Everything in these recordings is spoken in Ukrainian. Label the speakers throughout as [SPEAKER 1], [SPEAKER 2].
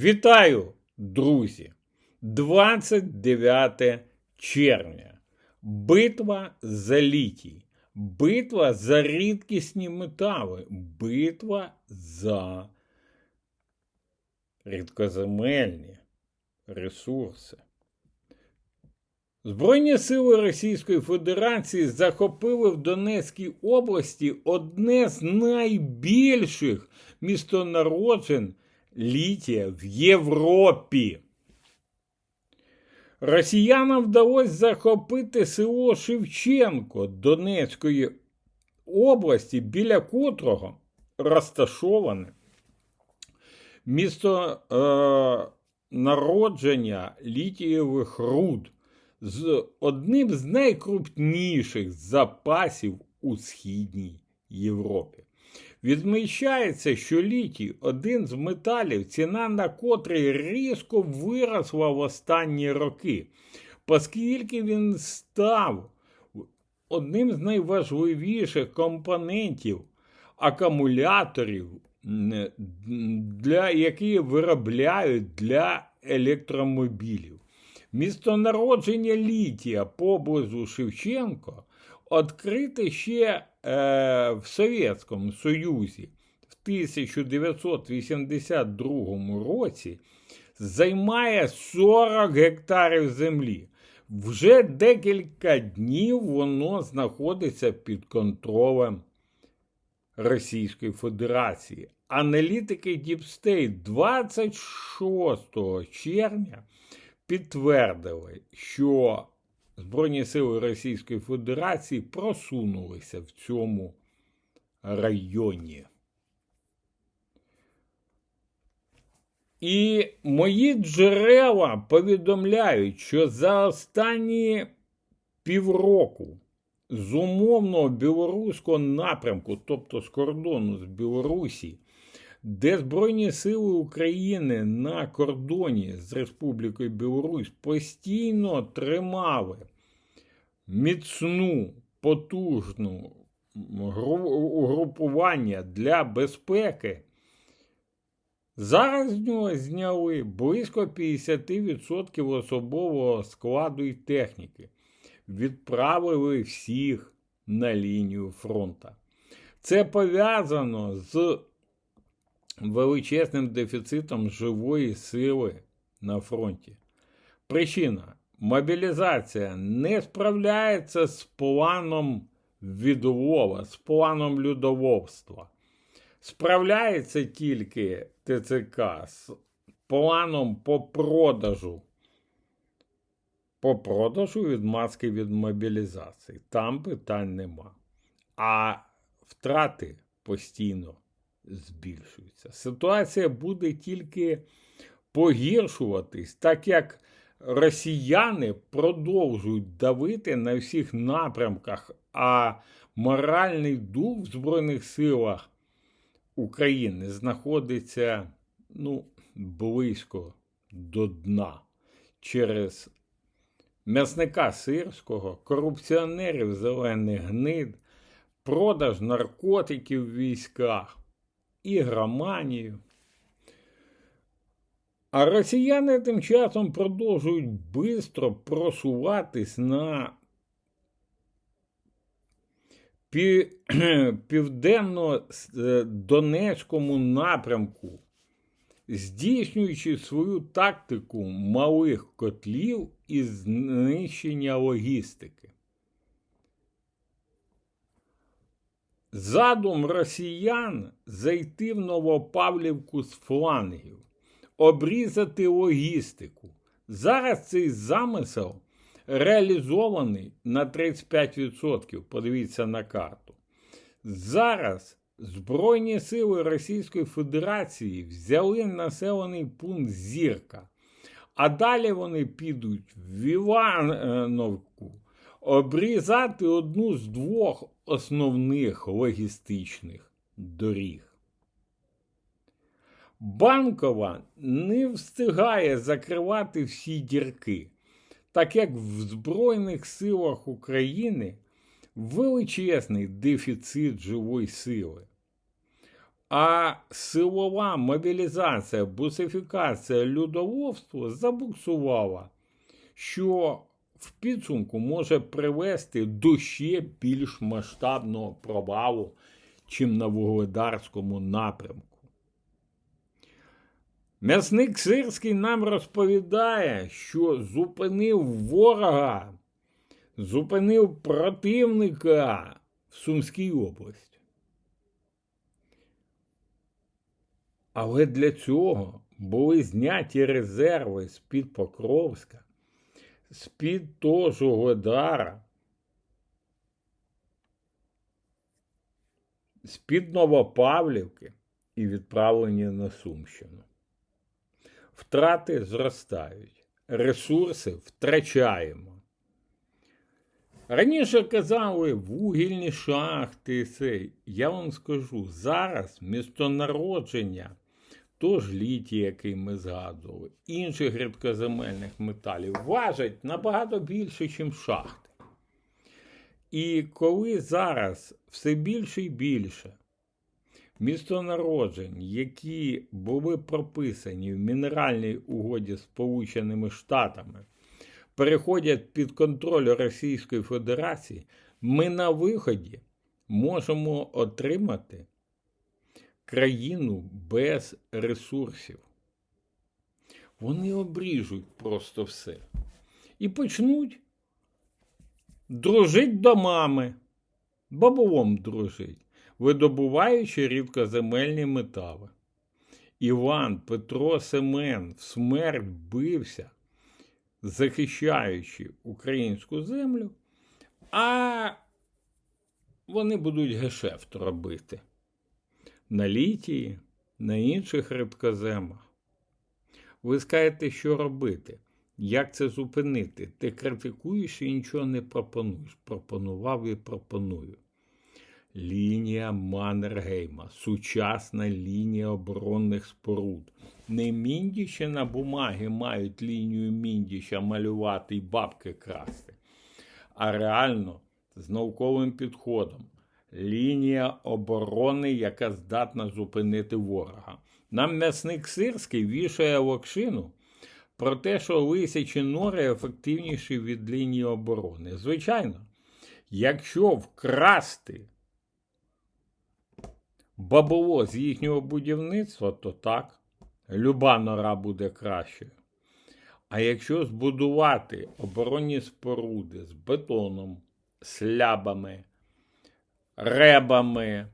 [SPEAKER 1] Вітаю, друзі! 29 червня. Битва за літій. Битва за рідкісні метали. Битва за рідкоземельні ресурси. Збройні сили Російської Федерації захопили в Донецькій області одне з найбільших містонароджень літія в Європі. Росіянам вдалося захопити село Шевченко Донецької області, біля котрого розташоване місто е, народження літієвих руд з одним з найкрупніших запасів у Східній Європі. Відмічається, що літій один з металів, ціна на котрий різко виросла в останні роки, оскільки він став одним з найважливіших компонентів акумуляторів, для, які виробляють для електромобілів. Містонародження літія поблизу Шевченко відкрите ще е, в Совєтському Союзі в 1982 році займає 40 гектарів землі. Вже декілька днів воно знаходиться під контролем Російської Федерації. Аналітики State 26 червня підтвердили, що Збройні сили Російської Федерації просунулися в цьому районі. І мої джерела повідомляють, що за останні півроку з умовного білоруського напрямку, тобто з кордону з Білорусі, де Збройні Сили України на кордоні з Республікою Білорусь постійно тримали міцну, потужну угрупування для безпеки. Зараз з нього зняли близько 50% особового складу і техніки. Відправили всіх на лінію фронту. Це пов'язано з величезним дефіцитом живої сили на фронті. Причина мобілізація не справляється з планом відлова, з планом людовольства. Справляється тільки ТЦК з планом по продажу. По продажу відмазки від мобілізації. Там питань нема. А втрати постійно збільшуються. Ситуація буде тільки погіршуватись, так як росіяни продовжують давити на всіх напрямках, а моральний дух в Збройних силах України знаходиться ну, близько до дна через м'ясника сирського, корупціонерів зелених гнид, продаж наркотиків в військах, ігроманію. А росіяни тим часом продовжують швидко просуватись на південно-донецькому напрямку, здійснюючи свою тактику малих котлів і знищення логістики. Задум росіян зайти в Новопавлівку з флангів обрізати логістику. Зараз цей замисел реалізований на 35%. Подивіться на карту. Зараз Збройні сили Російської Федерації взяли населений пункт Зірка. А далі вони підуть в Івановку обрізати одну з двох основних логістичних доріг. Банкова не встигає закривати всі дірки, так як в Збройних силах України величезний дефіцит живої сили. А силова мобілізація, бусифікація людоловства забуксувала, що в підсумку може привести до ще більш масштабного провалу, чим на Вугледарському напрямку. М'ясник Сирський нам розповідає, що зупинив ворога, зупинив противника в Сумській області. Але для цього були зняті резерви з-під Покровська, з-під того ж Угледара, з-під Новопавлівки і відправлені на Сумщину. Втрати зростають, ресурси втрачаємо. Раніше казали вугільні шахти. Це. Я вам скажу, зараз містонародження, тож літій, який ми згадували, інших рідкоземельних металів важать набагато більше, ніж шахти. І коли зараз все більше і більше містонароджень, які були прописані в мінеральній угоді з Сполученими Штатами, переходять під контроль Російської Федерації, ми на виході можемо отримати країну без ресурсів. Вони обріжуть просто все. І почнуть дружить до мами, бабулом дружить, видобуваючи рідкоземельні метали. Іван Петро Семен в смерть бився, захищаючи українську землю, а вони будуть гешефт робити на літії, на інших рідкоземах. Ви скажете, що робити? Як це зупинити? Ти критикуєш і нічого не пропонуєш. Пропонував і пропоную. Лінія Маннергейма, сучасна лінія оборонних споруд. Не Міндічі на бумагі мають лінію Міндіча малювати і бабки красти, а реально з науковим підходом. Лінія оборони, яка здатна зупинити ворога. Нам м'ясник Сирський вішає локшину про те, що лисячі нори ефективніші від лінії оборони. Звичайно, якщо вкрасти бабло з їхнього будівництва, то так, люба нора буде кращою. А якщо збудувати оборонні споруди з бетоном, слябами, ребами,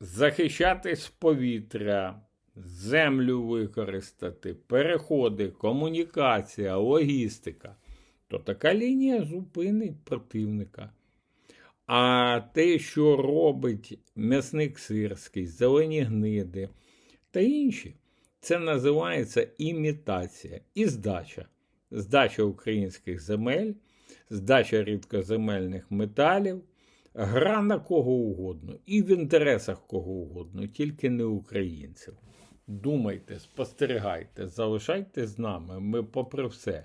[SPEAKER 1] захищатись з повітря, землю використати, переходи, комунікація, логістика, то така лінія зупинить противника. А те, що робить м'ясник сирський, зелені гниди та інші, це називається імітація і здача. Здача українських земель, здача рідкоземельних металів, гра на кого угодно і в інтересах кого угодно, тільки не українців. Думайте, спостерігайте, залишайтесь з нами. Ми, попри все,